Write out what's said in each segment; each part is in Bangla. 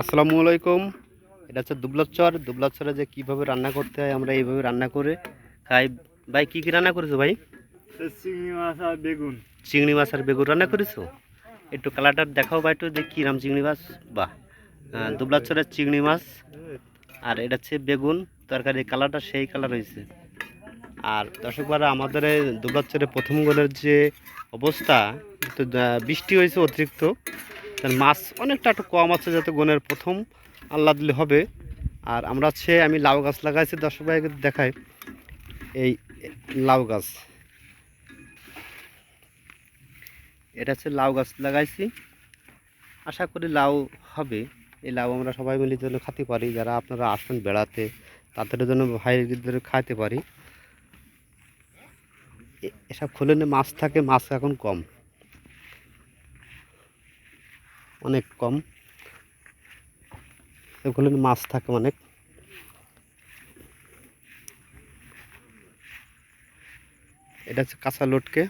আসসালামু আলাইকুম। এটা হচ্ছে দুবলাচর দুবলাচরে যে কীভাবে রান্না করতে হয় আমরা এইভাবে রান্না করে খাই। ভাই কী কী রান্না করেছ ভাই? চিংড়ি মাছ আর বেগুন। চিংড়ি মাছ আর বেগুন রান্না করেছ? একটু কালারটা দেখাও ভাই একটু দেখি রাম চিংড়ি মাছ? বাহ। দুবলাচরের চিংড়ি মাছ আর এটা হচ্ছে বেগুন। তরকারি কালারটা সেই কালার হয়েছে। আর দর্শকবারা আমাদের দুবলাচরের প্রথম গোলের যে অবস্থা তো বৃষ্টি হয়েছে অতিরিক্ত। তার মাছ অনেকটা একটু কম আছে যাতে গনের প্রথম আল্লাহ দিলে হবে। আর আমরা হচ্ছে, আমি লাউ গাছ লাগাইছি, দর্শক ভাইকে দেখাই। এই লাউ গাছ। এটা হচ্ছে লাউ গাছ লাগাইছি। আশা করি লাউ হবে। এই লাউ আমরা সবাই মিলে জন্য খেতে পারি, যারা আপনারা আসেন বেড়াতে, তাদের জন্য ভাইদের খাইতে পারি। এসব খুলে মাছ থাকে, মাছ এখন কম। অনেক কম। এগুলো মাছ থাকে অনেক। এটা হচ্ছে কাঁচা লটকে।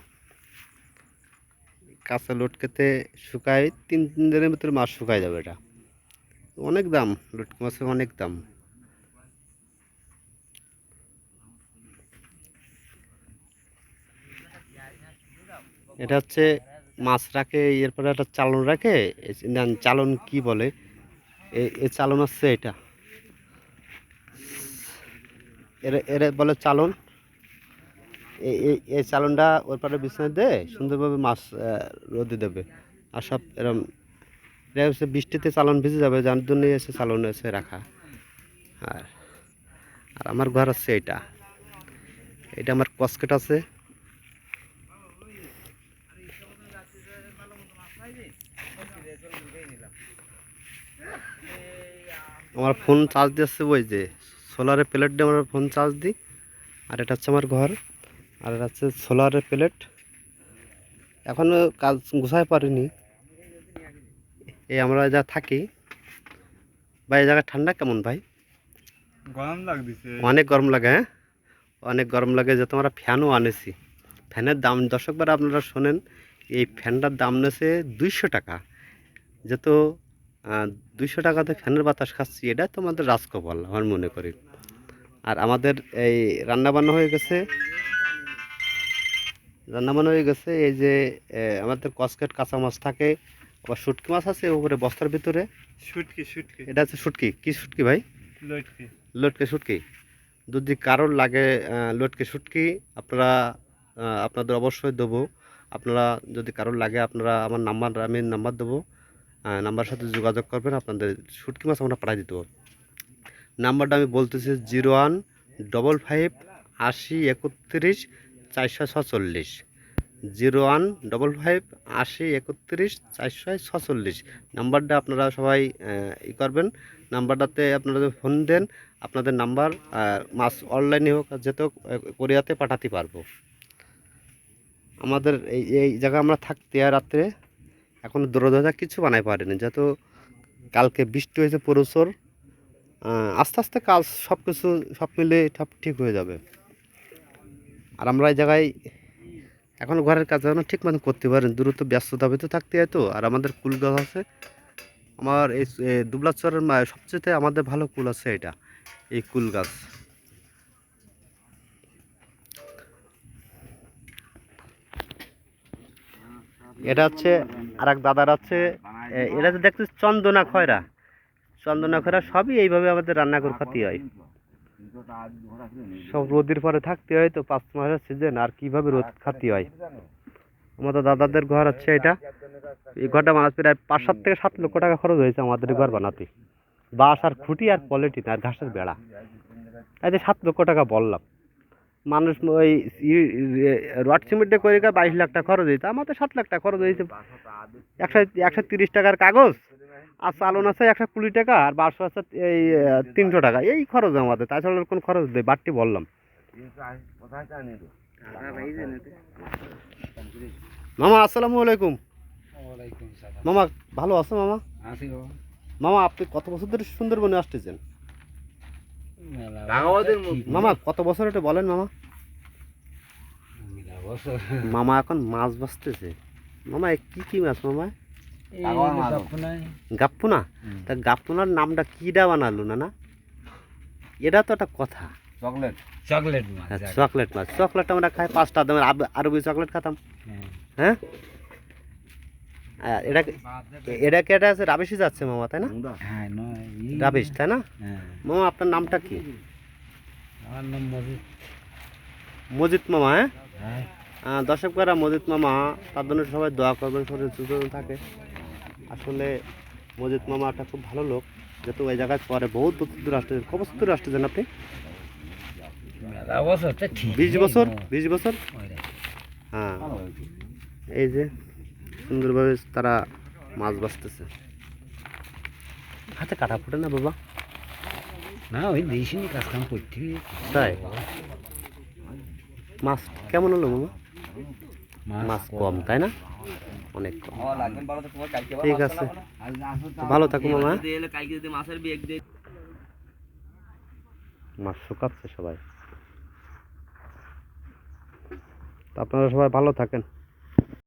কাঁচা লটকেতে শুকায় তিন তিন দিনের ভিতরে মাছ শুকায় যাবে এটা। অনেক দাম, লটকে মাছের অনেক দাম। এটা হচ্ছে মাছ রাখে এরপরে একটা চালন রাখে এ- না, চালন কি বলে? এ- চালন হচ্ছে এটা। এরা এরা বলে চালন। এই- চালনটা ওর পারে বিছানা দিয়ে সুন্দরভাবে মাছ রোদে দেবে। আর সব এরম এটা হচ্ছে বৃষ্টিতে চালন ভিজে যাবে যার জন্যই এসে চালন এসে রাখা। আর আর আমার ঘর হচ্ছে এটা। এটা আমার কসকেট আছে। আমার ফোন চার্জ দিচ্ছে ওই যে সোলারের প্লেট দিয়ে আমরা ফোন চার্জ দিই। আর এটা হচ্ছে আমার ঘর আর এটা হচ্ছে সোলারের প্লেট এখনও কাজ গুছাই পারিনি। এই আমরা যা থাকি ভাই এই জায়গায় ঠান্ডা কেমন ভাই? গরম লাগতেছে। অনেক গরম লাগে হ্যাঁ? অনেক গরম লাগে যে তোমরা ফ্যানও আনেছি। ফ্যানের দাম দর্শকবার আপনারা শোনেন এই ফ্যানটার দাম নেছে দুইশো টাকা। যেহেতু দুইশো টাকাতে ফ্যানের বাতাস খাচ্ছি এটা তোমাদের রাজকপাল আমার মনে করি। আর আমাদের এই রান্নাবান্না হয়ে গেছে রান্নাবান্না হয়ে গেছে এই যে আমাদের কসকেট কাঁচা মাছ থাকে আবার শুটকি মাছ আছে উপরে বস্তার ভিতরে। শুটকি শুটকি। এটা হচ্ছে শুটকি কি শুটকি ভাই? লটকি। লটকে শুটকি। যদি কারোর লাগে লটকে শুটকি আপনারা আপনাদের অবশ্যই দেবো। আপনারা যদি কারোর লাগে আপনারা আমার নাম্বার, আমি নাম্বার দেবো। নাম্বার সাথে যোগাযোগ করবেন, আপনাদের শুটকি মাছ আমরা পাঠিয়ে দেবো নাম্বারটা আমি বলতেছি জিরো ওয়ান ডবল ফাইভ আশি একত্রিশ চারশো ছচল্লিশ। জিরো ওয়ান ডবল ফাইভ আশি একত্রিশ চারশো ছচল্লিশ। নাম্বারটা আপনারা সবাই ই করবেন। নাম্বারটাতে আপনারা যদি ফোন দেন, আপনাদের নাম্বার মাছ অনলাইনে হোক যেত কোরিয়াতে পাঠাতে পারব। আমাদের এই এই জায়গায় আমরা থাকতে আর রাত্রে এখনও দৌড়দৌড়া কিছু বানাই পারিনি। যেহেতু কালকে বৃষ্টি হয়েছে প্রচুর আস্তে আস্তে কাজ সব কিছু সব মিলে সব ঠিক হয়ে যাবে। আর আমরা এই জায়গায় এখন ঘরের কাজ এখন ঠিক মতো করতে পারেন। দ্রুত ব্যস্ততা ভিতরে থাকতে হয় তো। আর আমাদের কুল গাছ আছে। আমার এই দুবলাচরের সবচেয়ে আমাদের ভালো কুল আছে এটা, এই কুল গাছ। এটা হচ্ছে আর এক দাদার আছে এটা তো দেখছিস চন্দনা খয়রা। চন্দনা খয়রা সবই এইভাবে আমাদের রান্না করে খাতে হয়। সব রোদের পরে থাকতে হয় তো, পাঁচ মাসের সিজন আর কীভাবে রোদ খাতে হয়? আমাদের দাদাদের ঘর হচ্ছে এটা। এই ঘরটা বানাতে প্রায় পাঁচ, সাত থেকে সাত লক্ষ টাকা খরচ হয়েছে আমাদের ঘর বানাতে। বাঁশ আর খুঁটি আর পলিটিন আর ঘাসের বেড়া। এই যে সাত লক্ষ টাকা বললাম। মানুষ ওই রড সিমেন্টে করে বাইশ লাখ টাকা খরচ হয়েছে আমাদের সাত লাখ টাকা খরচ হয়েছে একশো একশো তিরিশ টাকার কাগজ আর চালন আছে একশো কুড়ি টাকা আর বারোশো আছে এই তিনশো টাকা। এই খরচ আমাদের। তাছাড়া কোনো খরচ দেয় বাড়তি বললাম। মামা আসসালামু আলাইকুম। মামা ভালো আছো মামা? মামা আপনি কত বছর ধরে সুন্দরবনে আসতেছেন? মামা কত বছর এটা বলেন মামা? মামা এখন মাছ বাঁচতেছে। মামা কি কি মাছ মামা? গাপ্পুনা তা গাপ্পুনার নামটা কিডা বানালো না না এটা তো একটা কথা। চকলেট। চকলেট মাছ হ্যাঁ, চকলেট মাছ। চকলেট আমরা খাই পাঁচটা দামের আরবি চকলেট খাতাম। হ্যাঁ। আর এটা এটা কি এটা আছে? রাবিশি যাচ্ছে মামা তাই না? হ্যাঁ রাবিশ তাই না? হ্যাঁ। মামা আপনার নামটা কি? আমার নাম মজিদ। মজিদ মামা হ্যাঁ? হ্যাঁ। দর্শকরা মজিদ মামা তার জন্য সবাই দোয়া করবেন শরীর সুস্থ থাকে। আসলে মজিদ মামা একটা খুব ভালো লোক যেহেতু ওই জায়গায় পরে বহুত বছর দূর আসতে কত বছর দূর আসতে জান আপনি? বিশ বছর? বিশ বছর? হ্যাঁ। এই যে সুন্দরভাবে তারা মাছ বাঁচতেছে। হাতে কাটা ফুটে না বাবা? না ওই দেশিনি কাজ কাম করতে তাই? মাছ কেমন হলো মামা মাছ কম। তাই না? অনেক কম। ঠিক আছে। ভালো থাকো মামা। মাছ শুকাচ্ছে সবাই। তো আপনারা সবাই ভালো থাকেন।